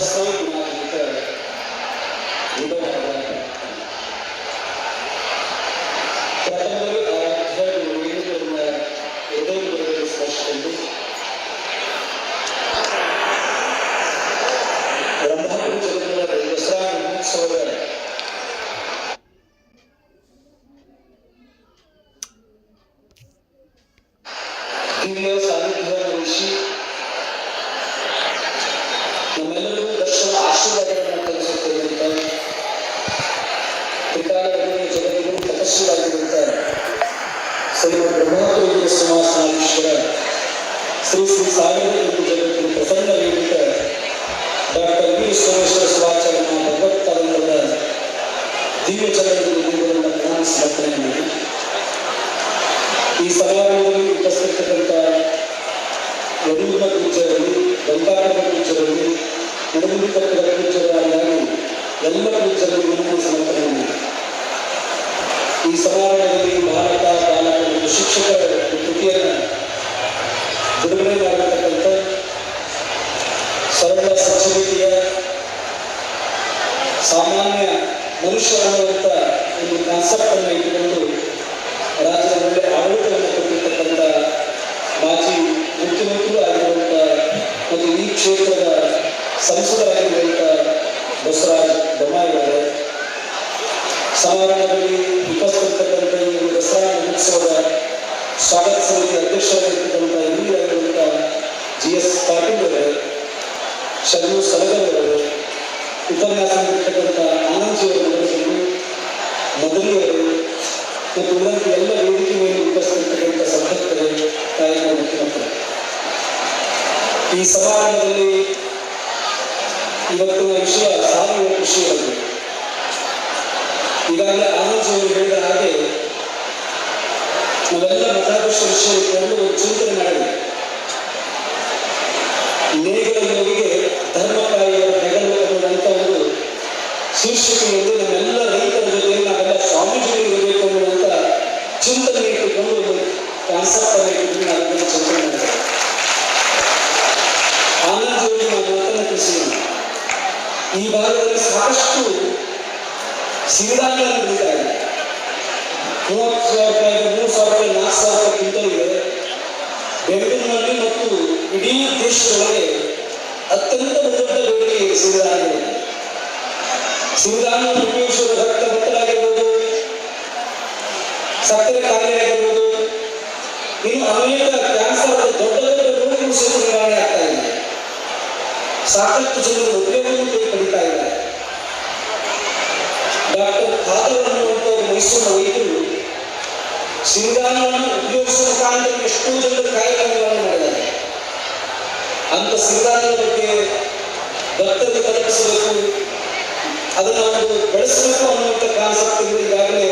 sangue na vida. então ಶ್ರೀಮದ್ ಬ್ರಹ್ಮಪುರಿ ಸಿಂಹಾಸನಾಧೀಶ್ವರ ಶ್ರೀ ಶ್ರೀ ಸಾವಿರ ಎಂದು ಜಗತ್ತಿನ ಪ್ರಸನ್ನವಾಗಿರುವಂತ ಡಾಕ್ಟರ್ ವಿ ಸೋಮೇಶ್ವರ ಶಿವಾಚಾರ್ಯ ಭಗವತ್ಪಾದಂಗಳ ದಿವ್ಯ ಚರಣದಲ್ಲಿ ದೇವರನ್ನ ಪ್ರಾಣ ಸಮರ್ಪಣೆ ಮಾಡಿ ಈ ಸಮಾರಂಭದಲ್ಲಿ ಉಪಸ್ಥಿತರಿದ್ದಂಥ ಯಡೂರಿನ ಪೂಜ್ಯರಲ್ಲಿ ಬಂಗಾರದ ಪೂಜ್ಯರಲ್ಲಿ ನಡುಗುಡಿ ಕಟ್ಟದ ಪೂಜ್ಯರಾಗಿ ಎಲ್ಲ ಪೂಜ್ಯರಲ್ಲಿ ನಮ್ಮನ್ನು ಸಮರ್ಪಣೆ ಮಾಡಿ ಈ ಸಮಾರಂಭದಲ್ಲಿ ಭಾರತ ಬಾಲಕ ಮತ್ತು ಶಿಕ್ಷಕರ, ಕೃತಿಯನ್ನು ಬಿಡುಗಡೆ ಮಾಡಿರ್ತಕ್ಕಂಥ ಸರಳ ಸಂಸ್ಕೃತಿಯ ಸಾಮಾನ್ಯ ಮನುಷ್ಯ ಅನ್ನುವಂಥ ಒಂದು ಕಾನ್ಸೆಪ್ಟ್ ಅನ್ನು ಇಟ್ಟುಕೊಂಡು ರಾಜ್ಯದ ಒಳ್ಳೆ ಆಡಳಿತವನ್ನು ಕೊಟ್ಟಿರ್ತಕ್ಕಂಥ ಮಾಜಿ ಮುಖ್ಯಮಂತ್ರಿಗಳು ಆಗಿರುವಂಥ ಮತ್ತು ಈ ಕ್ಷೇತ್ರದ ಸಂಸದರಾಗಿರುವಂಥ ಬಸವರಾಜ್ ಬೊಮ್ಮಾಯಿ ಅವರೇ. ಸಮಾರಂಭದಲ್ಲಿ ಉಪಸ್ಥಿತರಿರ್ತಕ್ಕಂಥ ಈ ದಸರಾ ಮಹೋತ್ಸವದ ಸ್ವಾಗತ ಸಮಿತಿ ಅಧ್ಯಕ್ಷರಾಗಿರ್ತಕ್ಕಂಥ ಹಿರಿಯರಾಗಿರುವಂಥ ಜಿ ಎಸ್ ಪಾಟೀಲ್ ಅವರೇ ಶರಣು ಸಲಗರ್ ಉಪನ್ಯಾಸ ನೀಡಿರ್ತಕ್ಕಂಥ ಮತ್ತು ಎಲ್ಲ ವೇದಿಕೆ ಮೇಲೆ ಉಪಸ್ಥಿತರಿರ್ತಕ್ಕಂಥ ಸಭ್ಯರ್ಥರೇ ತಾಯಿಯ ಮುಖ್ಯಮಂತ್ರಿ. ಈ ಸಮಾರಂಭದಲ್ಲಿ ಇವತ್ತಿನ ವಿಷಯ ಸಾವಯವ ಕೃಷಿಯಾಗಿದೆ. ಈಗಾಗಲೇ ಆನಂದ್ ಅವರು ಹೇಳಿದ ಹಾಗೆ ನಾವೆಲ್ಲ ಮತಾದರ್ಶ ವಿಷಯ ಇಟ್ಕೊಂಡು ಒಂದು ಚಿಂತನೆ ಮಾಡಿದೆ ನೇಗಳ ಯೋಗಿಗೆ ಧರ್ಮಕಾಯಿಯವರ ಹೆಗಲು ಅನ್ನುವಂಥ ಒಂದು ಶೀರ್ಷಿಕೆಯಲ್ಲಿ ನಮ್ಮೆಲ್ಲ ರೈತರ ಜೊತೆಗೆ ನಾವೆಲ್ಲ ಸ್ವಾಮೀಜಿಗಳು ಇರಬೇಕು ಅನ್ನುವಂಥ ಚಿಂತನೆ ಇಟ್ಟುಕೊಂಡು ಒಂದು ಕಾನ್ಸೆಪ್ಟ್ ಅನ್ನು ಇಟ್ಟುಕೊಂಡು ಚಿಂತನೆ ಮಾಡಿದೆ ಆನಂದ್ ಜೋಡಿ ನಾನು ಮಾತನ್ನು ತಿಳಿಸಿದ್ದೀನಿ. ಈ ಭಾಗದಲ್ಲಿ ಸಾಕಷ್ಟು ಸಿರಿಧಾನ್ಯಗಳನ್ನು ಬೆಳೀತಾ ಮೂವತ್ತು ಸಾವಿರ ರೂಪಾಯಿ ಮೂರು ಸಾವಿರ ರೂಪಾಯಿ ನಾಲ್ಕು ಸಾವಿರ ರೂಪಾಯಿ ಕ್ವಿಂಟಲ್ಗೆ ಬೆಂಗಳೂರಿನಲ್ಲಿ ಮತ್ತು ಇಡೀ ದೇಶದೊಳಗೆ ಅತ್ಯಂತ ದೊಡ್ಡ ಬೇಡಿಕೆ ಸಿರಿಧಾನ್ಯ. ಸಿರಿಧಾನ್ಯವನ್ನು ಉಪಯೋಗಿಸುವ ರಕ್ತ ಒತ್ತಡಾಗಿರ್ಬೋದು ಸಕ್ಕರೆ ಕಾಯಿಲೆ ಆಗಿರ್ಬೋದು ಇನ್ನು ಅನೇಕ ಕ್ಯಾನ್ಸರ್ ದೊಡ್ಡ ದೊಡ್ಡ ರೋಗಗಳು ಸಹ ನಿವಾರಣೆ ಆಗ್ತಾ ಇದೆ. ಸಾಕಷ್ಟು ಜನರು ಉದ್ಯೋಗವನ್ನು ಪಡಿತಾ ಇದ್ದಾರೆ. ಡಾಕ್ಟರ್ ಖಾದರ್ ಒಬ್ಬ ಮೈಸೂರಿನ ವೈದ್ಯರು. ಸಿಂಗಾನವನ್ನು ಉಪಯೋಗಿಸುವ ಮುಖಾಂತರ ಎಷ್ಟೋ ಜನರ ಕಾರ್ಯಕ್ರಮಗಳನ್ನು ಮಾಡಿದ್ದಾರೆ. ಅಂತ ಸಿಂಗಾನದ ಬಗ್ಗೆ ಭಕ್ತರಿಗೆ ತಲುಪಿಸಬೇಕು. ಅದನ್ನು ಒಂದು ಬೆಳೆಸಬೇಕು ಅನ್ನುವಂಥ ಕಾನ್ಸೆಪ್ಟ್ ಈಗಾಗಲೇ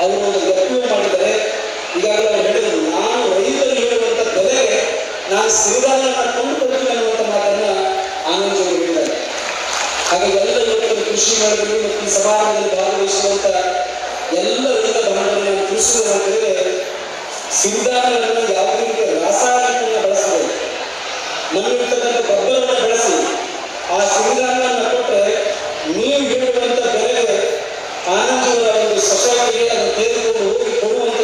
ಅವರು ಒಂದು ವ್ಯಕ್ತಿಯೂ ಮಾಡಿದ್ದಾರೆ. ಈಗಾಗಲೇ ಅವರು ಹೇಳಿದರು, ನಾನು ರೈತರು ಹೇಳುವಂಥ ಬೆಲೆಗೆ ನಾನು ಸಿರಿಧಾನ್ಯನ ಕೊಂಡುಕೊಡ್ತೀನಿ ಅನ್ನುವಂಥ ಮಾತನ್ನ ಆನಂದ್ ಅವರು ಹೇಳಿದ್ದಾರೆ ಹಾಗೆ ಎಲ್ಲ ಇವತ್ತು ಕೃಷಿ ಮೇಳದಲ್ಲಿ ಮತ್ತು ಈ ಭಾಗವಹಿಸುವಂತ ಎಲ್ಲ ರೀತಿಯ ಬಾಂಧವರಿಗೆ ಕೃಷಿ ತಿಳಿಸುವುದಂತಂದ್ರೆ ಸಿರಿಧಾನ್ಯಗಳನ್ನು ಯಾವುದೇ ರೀತಿಯ ರಾಸಾಯನಿಕವನ್ನು ಬಳಸಬೇಕು ನಮಗಿರ್ತಕ್ಕಂಥ ಗೊಬ್ಬರವನ್ನು ಬಳಸಿ, ಆ ಸಿರಿಧಾನ್ಯವನ್ನು ಕೊಟ್ಟರೆ ನೀವು ಹೇಳುವಂತ ಬೆಲೆಗೆ ಆನಂದವರ ಒಂದು ಸೊಸೈಟಿಗೆ ಅದನ್ನು ತೆಗೆದುಕೊಂಡು ಹೋಗಿ ಕೊಡುವಂಥ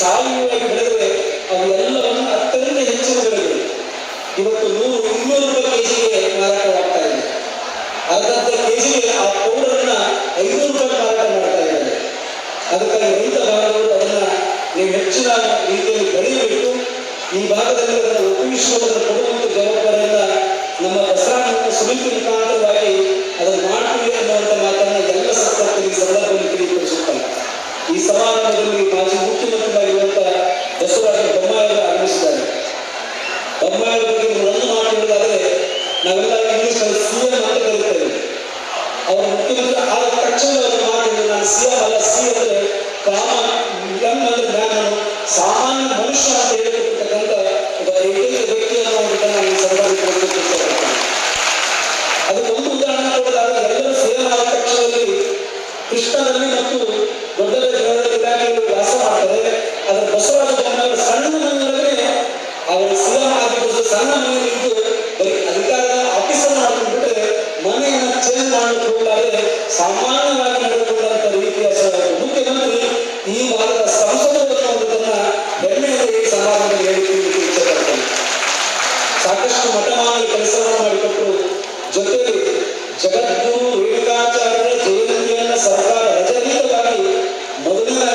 ಸಾವಯವವಾಗಿ ಬೆಳೆದರೆ ಅವೆಲ್ಲವನ್ನು ಅತ್ಯಂತ ಹೆಚ್ಚಿನ ಬೆಳೆಗಳು ಇವತ್ತು ನೂರು, ಇನ್ನೂರು ರೂಪಾಯಿ ಕೆಜಿಗೆ ಮಾರಾಟವಾಗ್ತಾ ಇದೆ ಅರ್ಧರ್ಧ ಕೆಜಿಗೆ ಆ ಪೌಡರ್ನ ಐನೂರು ರೂಪಾಯಿ ಮಾರಾಟ ಮಾಡ್ತಾ ಇದ್ದಾರೆ. ಅದಕ್ಕಾಗಿ ರೈತ ಬಾಂಧವರು ಅದನ್ನ ನೀವು ಹೆಚ್ಚಿನ ರೀತಿಯಲ್ಲಿ ಬೆಳೆಯಬೇಕು. ಈ ಭಾಗದಲ್ಲಿ ಅದನ್ನು ಉಪಯೋಗಿಸುವುದನ್ನು ಕೊಡುವಂತ ಜವಾಬ್ದಾರಿಯಿಂದ ನಮ್ಮ ದಸರಾ ಮತ್ತು ಸಮಿತಿ ಮುಖಾಂತರವಾಗಿ ಅದನ್ನು ಮಾಡ್ತೀವಿ ಅನ್ನುವಂಥ ಮಾತನ್ನ ಎಲ್ಲ ಸಂಸ್ಥೆಗಳಿಗೆ ಈ ಸಮಾರಂಭದಲ್ಲಿ ಮಾಜಿ ಮುಖ್ಯಮಂತ್ರಿಯಾಗಿರುವಂಥ ಬಸವರಾಜ ಬೊಮ್ಮಾಯಿ ಆಗಮಿಸಿದ್ದಾರೆ ಬೊಮ್ಮಾಯಿ ಬಗ್ಗೆ ನೀವು ಒಂದು ಮಾತು ಹೇಳಿದಾದ್ರೆ ನಾವೆಲ್ಲ ಇಂಗ್ಲಿಷ್ ಸಿ ಎಂ ಅಂತ ಕರೀತೇವೆ ಅವರು ಮುಖ್ಯಮಂತ್ರಿ ಆದ ತಕ್ಷಣ ಅವರು ಮಾತು ಹೇಳಿದ್ರು, ನಾನು ಸಿಎಂ ಅಲ್ಲ ಸಿ ಅಂದ್ರೆ ಕಾಮನ್ ಎಂ ಅಂದ್ರೆ ನಾನು ಸಾಮಾನ್ಯ ಮನುಷ್ಯ ಅಂತ ಹೇಳಿರ್ತಕ್ಕಂಥ ಒಬ್ಬ ಏಕೈಕ ವ್ಯಕ್ತಿಯನ್ನು ಅನ್ನೋದನ್ನ ಈ ಸಂದರ್ಭದಲ್ಲಿ ಇಷ್ಟಪಡ್ತೇನೆ ಅದಕ್ಕೆ ಒಂದು ಉದಾಹರಣೆ ಕೊಡೋದಾದ್ರೆ ಎಲ್ಲರೂ ಸೇವೆ ಆದ ತಕ್ಷಣದಲ್ಲಿ ಕೃಷ್ಣನಲ್ಲಿ ಮತ್ತು ದೊಡ್ಡ ಇಲಾಖೆಯಲ್ಲಿ ವಾಸ ಮಾಡ್ತಾರೆ. ಅದರ ಬಸವರಾಜ ಬೊಮ್ಮಾಯಿ ಸಣ್ಣ ಮನೆಯಲ್ಲೇ ಅವರು ಸಿಎಂ ಆಗಿದ್ದು ಸಣ್ಣ ಮನೆಯಲ್ಲಿದ್ದು ಬರೀ ಅಧಿಕಾರದ ಆಫೀಸರ್ ಮಾಡ್ಕೊಂಡ್ಬಿಟ್ರೆ ಮನೆಯನ್ನ ಚೇಂಜ್ ಮಾಡಲಿಕ್ಕೆ ಹೋಗಲಾದ್ರೆ ಸಾಮಾನ್ಯವಾಗಿ ನಡೆದುಕೊಂಡಂತ ರೀತಿಯ ಮುಖ್ಯಮಂತ್ರಿ ಈ ಭಾಗದ ಸಂಸದರು ಅನ್ನೋದನ್ನ ಹೆಮ್ಮೆಯಿಂದ ಈ ಸಮಾಜದಲ್ಲಿ ಹೇಳಿಕೊಳ್ಳಲಿಕ್ಕೆ ಇಚ್ಛೆಪಡ್ತೇನೆ ಸಾಕಷ್ಟು ಮಠಮಾನ ಕೆಲಸವನ್ನು ಮಾಡಿಕೊಟ್ಟು ಜೊತೆಗೆ ಜಗದ್ಗುರು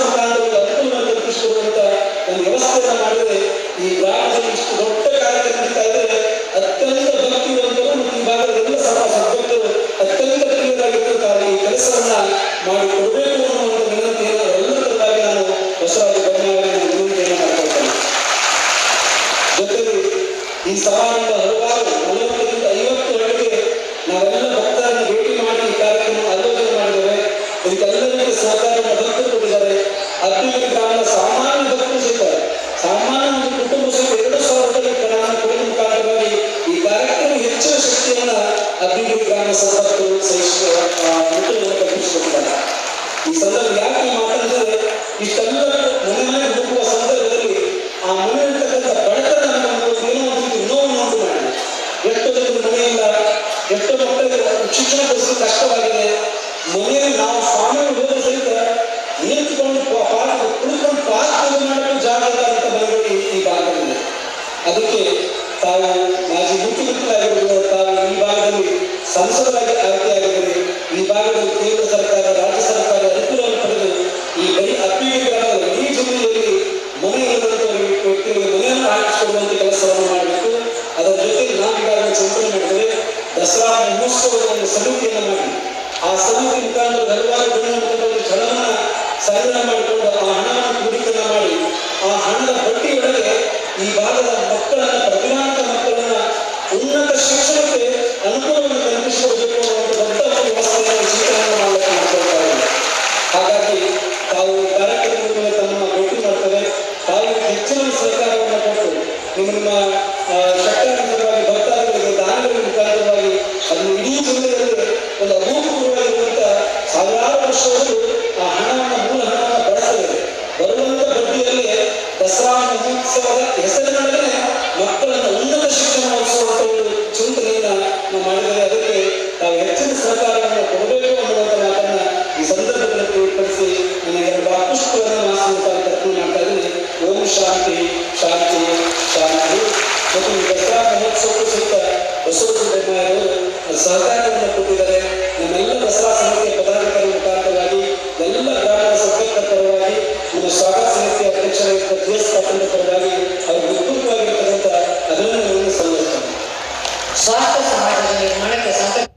ಮುಖಾಂತರ ಅನುಕೂಲ ಕಲ್ಪಿಸಿಕೊಡುವಂತ ಒಂದು ವ್ಯವಸ್ಥೆಯನ್ನು ಮಾಡಿದರೆ ಈ ಗ್ರಾಮದಲ್ಲಿ ದೊಡ್ಡ ಇದ್ದರೆ ಅತ್ಯಂತ ಭಕ್ತಿವಂತರು ಮತ್ತು ಈ ಭಾಗದ ಎಲ್ಲ ಸಮಾಜ ಭಕ್ತರು ಅತ್ಯಂತ ಪ್ರಿಯರಾಗಿರ್ತಾರೆ ಈ ಕೆಲಸವನ್ನ ಮಾಡಿಕೊಡಬೇಕು ಅನ್ನೋ ಒಂದು ವಿನಂತಿಯನ್ನು ನಾನು ಬೊಮ್ಮಾಯಿ ಅವರಿಗೆ ವಿನಂತಿಯನ್ನು ಮಾಡ್ಕೊಳ್ತೇನೆ. ಈ ಸಮಾರಂಭ ಸಂದರ್ಭ ಯಾಕೆ ಈ ಮಾತಂದ್ರೆ ಇಷ್ಟೆಲ್ಲ ಮನೆ ಮನೆ ಹುಡುಕುವ ಸಂದರ್ಭದಲ್ಲಿ ಆ ಮನೆ ಇರ್ತಕ್ಕಂಥ ಬಡತನ ಏನೋ ಒಂದು ಮನೆಯಿಲ್ಲ ಮಕ್ಕಳಿಗೆ ಶಿಕ್ಷಣ ಕಷ್ಟವಾಗಿದೆ. ಮನೆಯಲ್ಲಿ ನಾವು ಸಾಮಾನ್ಯ ಹೋದ ಸಹಿತ ನಿಂತ್ಕೊಂಡು ಪಾರ್ಕ್, ಕುಳಿತುಕೊಂಡು ಪೂಜೆ ಮಾಡಲು ಅಂತ ಬಂದ್ಬಿಟ್ಟು ಈ- ಭಾಗದಲ್ಲಿ. ಅದಕ್ಕೆ ತಾವು ಮಾಜಿ ಮುಖ್ಯಮಂತ್ರಿಯಾಗಿರುವ ಈ ಭಾಗದಲ್ಲಿ ಸಂಸದರಾಗಿ ಆಯ್ಕೆಯಾಗಿದ್ದರೆ ಈ ಭಾಗದಲ್ಲಿ ಕೇಂದ್ರ ಸರ್ಕಾರ ಸಂಗ್ರಹ ಮಾಡಿಕೊಂಡು ಆ ಹಣವನ್ನು ಗುಡಿತನ ಮಾಡಿ ಆ ಹಣದ ಬಡ್ಡಿಯೊಳಗೆ ಈ ಭಾಗದ ಮಕ್ಕಳನ್ನ ಪ್ರತಿಭಾಂತ ಮಕ್ಕಳನ್ನ ಉನ್ನತ ಶಿಕ್ಷಣಕ್ಕೆ ಅನುಕೂಲವನ್ನು ಕಲ್ಪಿಸಿಕೊಡಬೇಕು ಅನ್ನುವಂಥ ವ್ಯವಸ್ಥೆಯನ್ನು ಚಿಂತನೆ ಮಾಡಲಿಕ್ಕೆ ಮಾಡ್ಕೊಳ್ತಾ ಇದ್ದಾರೆ. ಹಾಗಾಗಿ ತಾವು ಕಾರ್ಯಕ್ರಮದ ಮೇಲೆ ತಮ್ಮನ್ನ ಭೇಟಿ ಮಾಡ್ತಾರೆ. ತಾವು ಹೆಚ್ಚಿನ ಸಹಕಾರವನ್ನು ಕೊಟ್ಟು ನಿಮ್ಮ ಸಹಕಾರವನ್ನು ಕೊಡಬೇಕು ಅನ್ನುವಂಥ ಮಾತನ್ನ ಸಂದರ್ಭದಲ್ಲಿ ಪ್ರಕಟಿಸಿ ನನ್ನ ಎರಡು ಪುಷ್ಪಗಳನ್ನು ಮಾಸಿದಂತ ಪ್ರಯತ್ನ ಶಾಂತಿ ಶಾಂತಿ ಶಾಂತಿ. ಮತ್ತು ಈ ದಸರಾ ಮಹೋತ್ಸವಕ್ಕೂ ಸಹಿತ ಕೊಟ್ಟಿದ್ದಾರೆ ನಮ್ಮೆಲ್ಲ ದಸರಾ ಸಮಿತಿಯ ಪದಾಧಿಕಾರಿ ಮುಖಾಂತರವಾಗಿ ಎಲ್ಲ ಗ್ರಾಮದ ಸಭ್ಯರ ಪರವಾಗಿ ನಮ್ಮ ಸ್ವಾಗತ ಸಮಿತಿಯ ಅಧ್ಯಕ್ಷರಾಗಿರುವ ಧ್ವಜಸ್ಥಾಪನ ಪರವಾಗಿ ಅವರು ಸಮಾಜದ ನಿರ್ಮಾಣಕ್ಕೆ